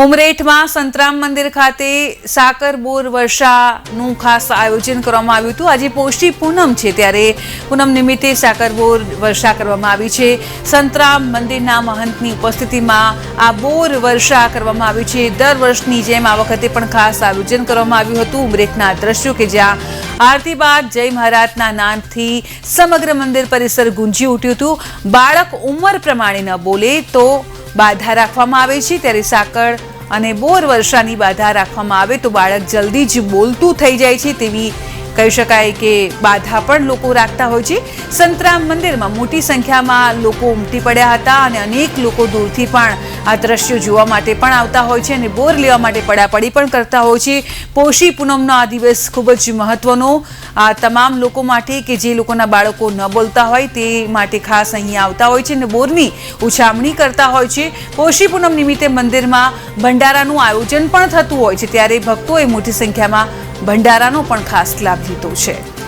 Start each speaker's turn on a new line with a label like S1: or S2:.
S1: ઉમરેઠમાં સંતરામ મંદિર ખાતે સાકર બોર વર્ષાનું ખાસ આયોજન કરવામાં આવ્યું હતું. આજે પોષી પૂનમ છે, ત્યારે પૂનમ નિમિત્તે સાકર બોર વર્ષા કરવામાં આવી છે. સંતરામ મંદિરના મહંતની ઉપસ્થિતિમાં આ બોર વર્ષા કરવામાં આવી છે. દર વર્ષની જેમ આ વખતે પણ ખાસ આયોજન કરવામાં આવ્યું હતું. ઉમરેઠના દ્રશ્યો કે જ્યાં આરતી બાદ જય મહારાજના નામથી સમગ્ર મંદિર પરિસર ગુંજી ઉઠ્યું હતું. બાળક ઉંમર પ્રમાણે ન બોલે તો બાધા રાખવામાં આવે છે. ત્યારે સાકળ અને બોર વર્ષાની બાધા રાખવામાં આવે તો બાળક જલ્દી જ બોલતું થઈ જાય છે તેવી કહી શકાય કે બાધા પણ લોકો રાખતા હોય છે. સંતરામ મંદિરમાં મોટી સંખ્યામાં લોકો ઉમટી પડ્યા હતા અને અનેક લોકો દૂરથી પણ આ દ્રશ્યો જોવા માટે પણ આવતા હોય છે અને બોર લેવા માટે પડાપડી પણ કરતા હોય છે. પોષી પૂનમનો આ દિવસ ખૂબ જ મહત્વનો. આ તમામ લોકો માટે કે જે લોકોના બાળકો ન બોલતા હોય તે માટે ખાસ અહીંયા આવતા હોય છે અને બોરની ઉછામણી કરતા હોય છે. પોષી પૂનમ નિમિત્તે મંદિરમાં ભંડારાનું આયોજન પણ થતું હોય છે. ત્યારે ભક્તોએ મોટી સંખ્યામાં ભંડારાનો પણ ખાસ લાભ લીધો છે.